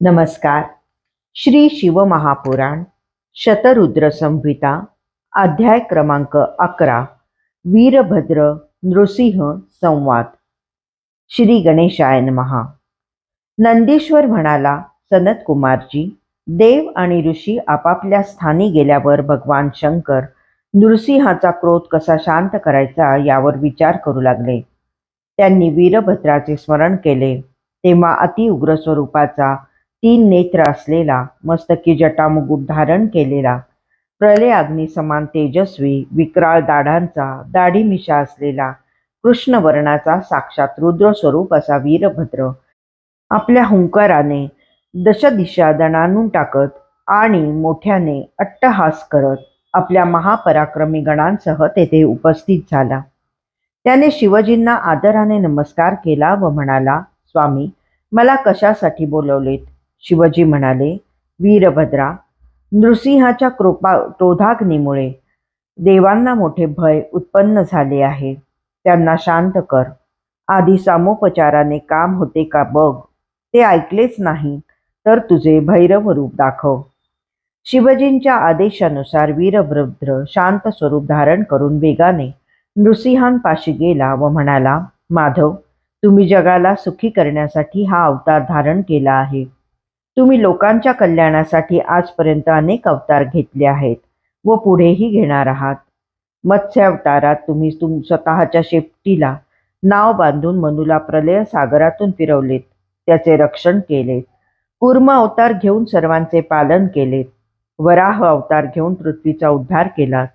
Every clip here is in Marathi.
नमस्कार. श्री शिवमहापुराण शतरुद्र संहिता अध्याय क्रमांक अकरा वीरभद्र नृसिंह संवाद. श्री गणेशायन महा नंदीश्वर म्हणाला सनत कुमारजी देव आणि ऋषी आपापल्या स्थानी गेल्यावर भगवान शंकर नृसिंहाचा क्रोध कसा शांत करायचा यावर विचार करू लागले. त्यांनी वीरभद्राचे स्मरण केले तेव्हा अतिउग्र स्वरूपाचा तीन नेत्र असलेला मस्तकी जटामुकुट धारण केलेला प्रलयाग्नी समान तेजस्वी विक्राळ दाढांचा दाढी मिशा असलेला कृष्ण वर्णाचा साक्षात रुद्र स्वरूप असा वीरभद्र. आपल्या हुंकाराने दशदिशा दणानून टाकत आणि मोठ्याने अट्टहास करत आपल्या महापराक्रमी गणांसह तेथे उपस्थित झाला. त्याने शिवजींना आदराने नमस्कार केला व म्हणाला स्वामी मला कशासाठी बोलवलेत? शिवजी म्हणाले वीरभद्रा नृसिंहाच्या कृपा क्रोधाग्नीमुळे देवांना मोठे भय उत्पन्न झाले आहे. त्यांना शांत कर. आधी सामोपचाराने काम होते का बघ. ते ऐकलेच नाही तर तुझे भैरव रूप दाखव. शिवजींच्या आदेशानुसार वीरभद्र शांत स्वरूप धारण करून वेगाने नृसिंहांपाशी गेला व म्हणाला माधव तुम्ही जगाला सुखी करण्यासाठी हा अवतार धारण केला आहे. तुम्ही लोकांच्या कल्याणासाठी आजपर्यंत अनेक अवतार घेतले आहेत. व पुढेही घेणार आहात. मत्स्य अवतारात तुम्ही तुम स्वतःच्या शेपटीला नाव बांधून मनुला प्रलय सागरातून फिरवलेत. त्याचे रक्षण केले कूर्म अवतार घेऊन सर्वांचे पालन केलेत. वराह अवतार घेऊन पृथ्वीचा उद्धार केलात.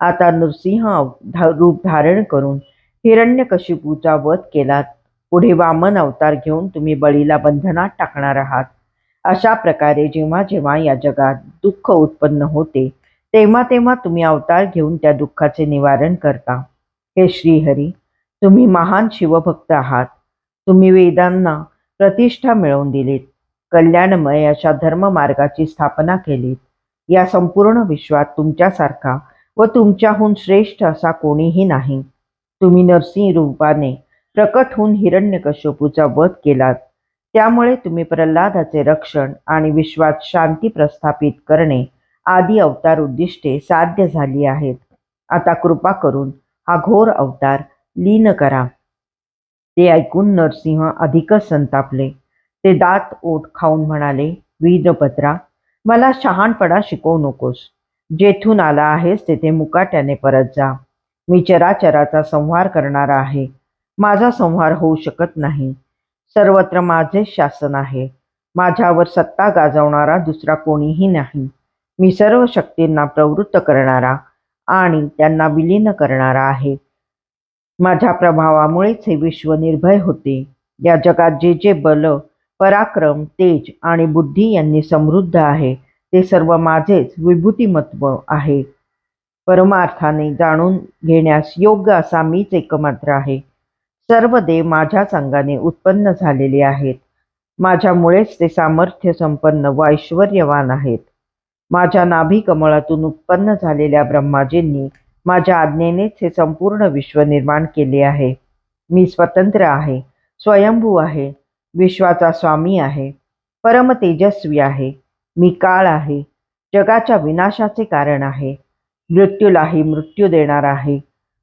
आता नृसिंह अव- रूप धारण करून हिरण्यकशिपूचा वध केलात. पुढे वामन अवतार घेऊन तुम्ही बळीला बंधनात टाकणार आहात. अशा प्रकारे जेव्हा जेव्हा या जगात दुःख उत्पन्न होते तेव्हा तेव्हा तुम्ही अवतार घेऊन त्या दुःखाचे निवारण करता. हे श्रीहरी तुम्ही महान शिवभक्त आहात. तुम्ही वेदांना प्रतिष्ठा मिळवून दिलीत कल्याणमय अशा धर्ममार्गाची स्थापना केलीत. या संपूर्ण विश्वात तुमच्यासारखा व तुमच्याहून श्रेष्ठ असा कोणीही नाही. तुम्ही नरसिंह रूपाने प्रकट होऊन हिरण्यकश्यपूचा वध केलात. त्यामुळे तुम्ही प्रल्हादाचे रक्षण आणि विश्वात शांती प्रस्थापित करणे आदी अवतार उद्दिष्टे साध्य झाली आहेत. आता कृपा करून हा घोर अवतार लीन करा. ते ऐकून नरसिंह अधिकच संतापले. ते दात ओठ खाऊन म्हणाले वीरभद्रा मला शहाणपणा शिकवू नकोस. जेथून आला आहेस तेथे मुकाट्याने परत जा. मी चराचराचा संहार करणारा आहे. माझा संहार होऊ शकत नाही. सर्वत्र माझे शासन आहे. माझ्यावर सत्ता गाजवणारा दुसरा कोणीही नाही. मी सर्व शक्तींना प्रवृत्त करणारा आणि त्यांना विलीन करणारा आहे. माझ्या प्रभावामुळेच हे विश्व निर्भय होते. या जगात जे जे बल पराक्रम तेज आणि बुद्धी यांनी समृद्ध आहे ते सर्व माझेच विभूतिमत्व आहे. परमार्थाने जाणून घेण्यास योग्य असा मीच एकमात्र आहे. सर्व देव माझ्याच अंगाने उत्पन्न झालेले आहेत. माझ्यामुळेच ते सामर्थ्य संपन्न व ऐश्वर्यवान आहेत. माझ्या नाभी कमळातून उत्पन्न झालेल्या ब्रह्माजींनी माझ्या आज्ञेनेच हे संपूर्ण विश्व निर्माण केले आहे. मी स्वतंत्र आहे स्वयंभू आहे विश्वाचा स्वामी आहे परम तेजस्वी आहे. मी काळ आहे जगाच्या विनाशाचे कारण आहे. मृत्यूलाही मृत्यू देणार आहे.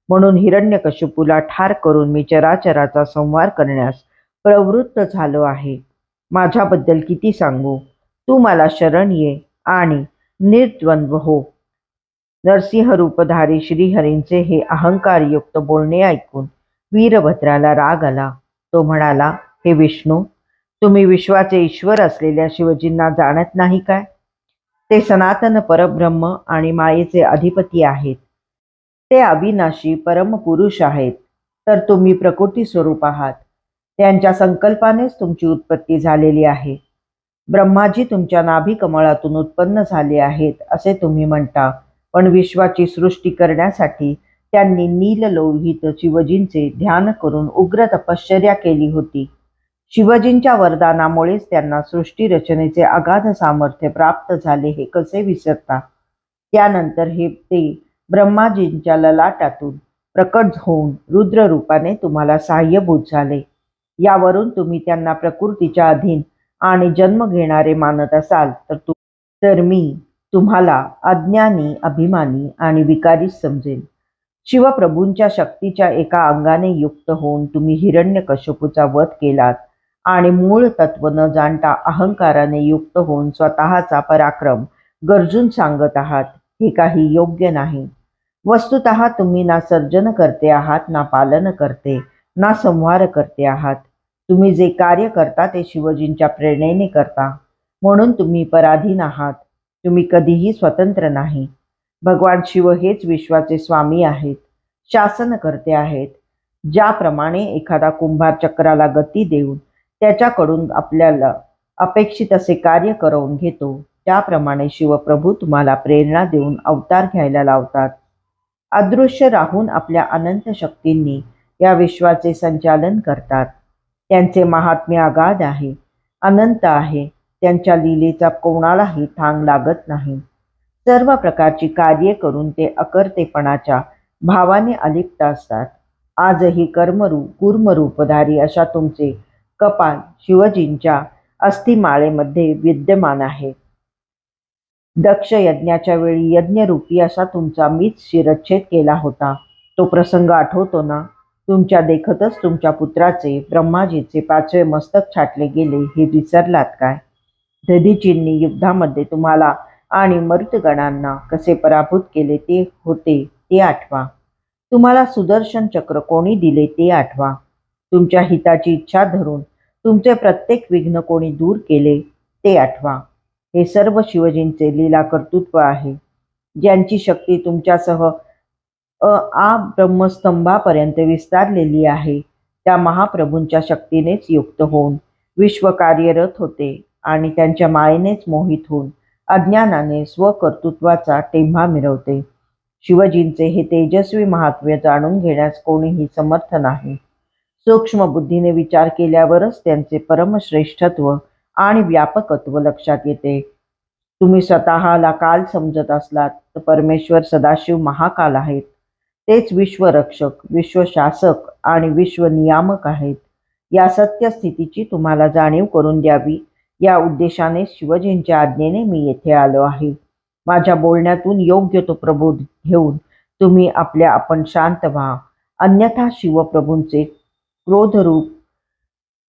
म्हणून हिरण्यकशिपूला ठार करून मी चराचराचा संहार करण्यास प्रवृत्त झालो आहे. माझ्याबद्दल किती सांगू? तू मला शरण ये आणि निर्द्वंद्व हो. नरसिंह रूपधारी श्रीहरींचे हे अहंकारयुक्त बोलणे ऐकून वीरभद्राला राग आला. तो म्हणाला हे विष्णू तुम्ही विश्वाचे ईश्वर असलेल्या शिवजींना जाणत नाही काय? ते सनातन परब्रह्म आणि मायेचे अधिपती आहेत. ते अविनाशी परमपुरुष आहेत. तर तुम्ही प्रकृती स्वरूप आहात. त्यांच्या संकल्पानेच तुमची उत्पत्ती झालेली आहे. ब्रह्माजी तुमच्या नाभी कमळातून उत्पन्न झाले आहेत असे तुम्ही म्हणता. पण विश्वाची सृष्टी करण्यासाठी त्यांनी नीललोहित शिवजींचे ध्यान करून उग्र तपश्चर्या केली होती. शिवजींच्या वरदानामुळेच त्यांना सृष्टी रचनेचे अगाध सामर्थ्य प्राप्त झाले हे कसे विसरता? त्यानंतर हे ते ब्रह्माजींच्या ललाटातून प्रकट होऊन रुद्र रूपाने तुम्हाला सहाय्यभूत झाले. यावरून तुम्ही त्यांना प्रकृतीच्या अधीन आणि जन्म घेणारे मानत असाल तर तु तर मी तुम्हाला अज्ञानी अभिमानी आणि विकारी समजेन. शिवप्रभूंच्या शक्तीच्या एका अंगाने युक्त होऊन तुम्ही हिरण्यकश्यपूचा वध केलात आणि मूळ तत्व न जाणता अहंकाराने युक्त होऊन स्वतःचा पराक्रम गरजून सांगत आहात हे काही योग्य नाही. वस्तुत तुम्ही ना सर्जन करते आहात ना पालन करते ना संहार करते आहात. तुम्ही जे कार्य करता ते शिवजींच्या प्रेरणेने करता. म्हणून तुम्ही पराधीन आहात. तुम्ही कधीही स्वतंत्र नाही. भगवान शिव हेच विश्वाचे स्वामी आहेत. शासन करते आहेत. ज्याप्रमाणे एखादा कुंभार चक्राला गती देऊन त्याच्याकडून आपल्याला अपेक्षित असे कार्य करवून घेतो त्याप्रमाणे शिवप्रभू तुम्हाला प्रेरणा देऊन अवतार घ्यायला लावतात. अदृश्य राहून आपल्या अनंत शक्तींनी या विश्वाचे संचालन करतात. त्यांचे महात्म्य अगाध आहे अनंत आहे त्यांच्या लीलेचा कोणालाही थांग लागत नाही. सर्व प्रकारची कार्ये करून ते अकर्तेपणाच्या भावाने अलिप्त असतात. आजही कर्मरूप कुर्मरूपधारी अशा तुमचे कपाल शिवजींच्या अस्थिमाळेमध्ये विद्यमान आहे दक्ष यज्ञाच्या वेळी यज्ञरूपी असा तुमचा मीच शिरच्छेद केला होता. तो प्रसंग आठवतो ना? तुमच्या देखतच तुमच्या पुत्राचे ब्रह्माजीचे पाचवे मस्तक छाटले गेले हे विसरलात काय? दधीचींनी युद्धामध्ये तुम्हाला आणि मरुतगणांना कसे पराभूत केले ते होते ते आठवा. तुम्हाला सुदर्शन चक्र कोणी दिले ते आठवा. तुमच्या हिताची इच्छा धरून तुमचे प्रत्येक विघ्न कोणी दूर केले ते आठवा. हे सर्व शिवजींचे लीला कर्तृत्व आहे. ज्यांची शक्ती तुमच्यासह अ आ ब्रह्मस्तंभापर्यंत विस्तारलेली आहे त्या महाप्रभूंच्या शक्तीनेच युक्त होऊन विश्व कार्यरत होते आणि त्यांच्या मायेनेच मोहित होऊन अज्ञानाने स्वकर्तृत्वाचा टेंभा मिरवते. शिवजींचे हे तेजस्वी महात्म्य जाणून घेण्यास कोणीही समर्थ नाही. सूक्ष्म बुद्धीने विचार केल्यावरच त्यांचे परमश्रेष्ठत्व आणि व्यापकत्व लक्षात येते. तुम्ही स्वतःला काल समजत असलात तर परमेश्वर सदाशिव महाकाल आहेत. तेच विश्वरक्षक विश्वशासक आणि विश्वनियामक आहेत. या सत्य स्थितीची तुम्हाला जाणीव करून द्यावी. या उद्देशाने शिवजींच्या आज्ञेने मी येथे आलो आहे. माझ्या बोलण्यातून योग्य तो प्रबोध घेऊन तुम्ही आपल्या आपण शांत व्हा. अन्यथा शिवप्रभूंचे क्रोधरूप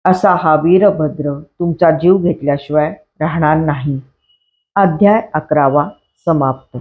असा हा वीरभद्र तुमचा जीव घेतल्याशिवाय राहणार नाही. अध्याय अकरावा समाप्त.